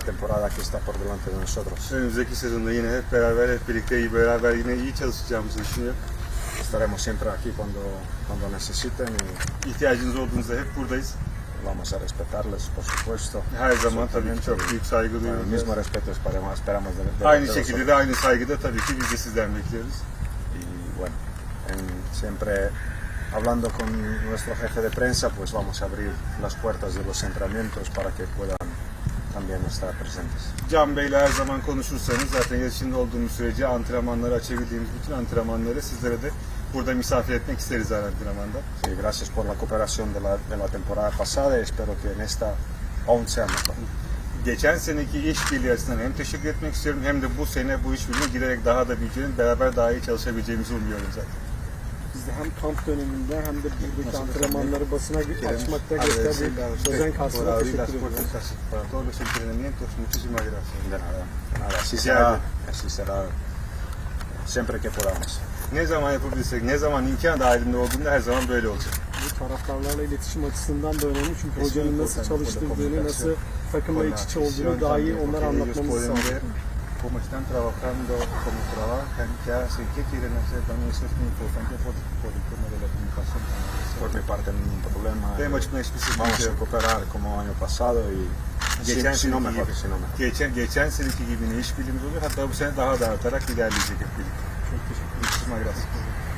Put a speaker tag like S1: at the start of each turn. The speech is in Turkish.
S1: temporada que está por delante de nosotros.
S2: Önümüzdeki sezonda yine hep beraber, hep birlikte iyi beraber yine iyi çalışacağımızı düşünüyorum.
S1: Estaremos siempre aquí cuando, cuando necesiten y
S2: İhtiyacınız olduğunuzda hep buradayız.
S1: vamos a respetarles, por supuesto.
S2: Her zaman tabii ki
S1: Absolutamente.
S2: çok büyük saygı
S1: Con el
S2: duyuyoruz.
S1: mismo respeto esperamos, esperamos de, de-
S2: Aynı
S1: de
S2: şekilde de aynı saygıda tabii ki biz de sizden bekliyoruz.
S1: Y bueno, en- siempre hablando con nuestro jefe de prensa, pues vamos a abrir las puertas de los entrenamientos para que puedan también estar presentes.
S2: Can Bey'le her zaman konuşursanız zaten iletişimde olduğumuz sürece antrenmanları açabildiğimiz bütün antrenmanları sizlere de burada misafir etmek isteriz her antrenmanda.
S1: Sí, gracias por la cooperación de la, de la temporada pasada espero que en esta aún sea mejor.
S2: Geçen seneki işbirliği açısından hem teşekkür etmek istiyorum hem de bu sene bu işbirliği giderek daha da büyüyeceğini, beraber daha iyi çalışabileceğimizi umuyorum zaten.
S3: Biz de hem kamp döneminde hem de buradaki antrenmanları basına açmakta gösterdiği özen
S2: las
S3: teşekkür
S2: puertas para todos los entrenamientos. Muchísimas gracias.
S1: De nada, de nada. Así
S2: Ya,
S1: será,
S2: ya.
S1: así será siempre que podamos.
S2: Ne zaman yapabilirsek, ne zaman imkan dahilinde olduğunda her zaman böyle olacak.
S3: Bu taraftarlarla iletişim açısından da önemli. Çünkü hocanın nasıl çalıştırdığını, nasıl takımla iç içe olduğunu daha iyi onlara anlatmamızı sağlıyor.
S2: cómo están trabajando, cómo trabajan, Ea se chechii renunciază, também este important, pot, pot urmele la comunicación.
S1: Forme parte de problema.
S2: Tenemos.
S1: Vamos a cooperar como año pasado y
S2: geçen sene
S1: mejor, sino mejor.
S2: Geçen, geçen seneki gibi ne iş oluyor. Hatta bu sene daha da artarak ilerleyecek hep birlikte.
S3: Çok teşekkür ederim.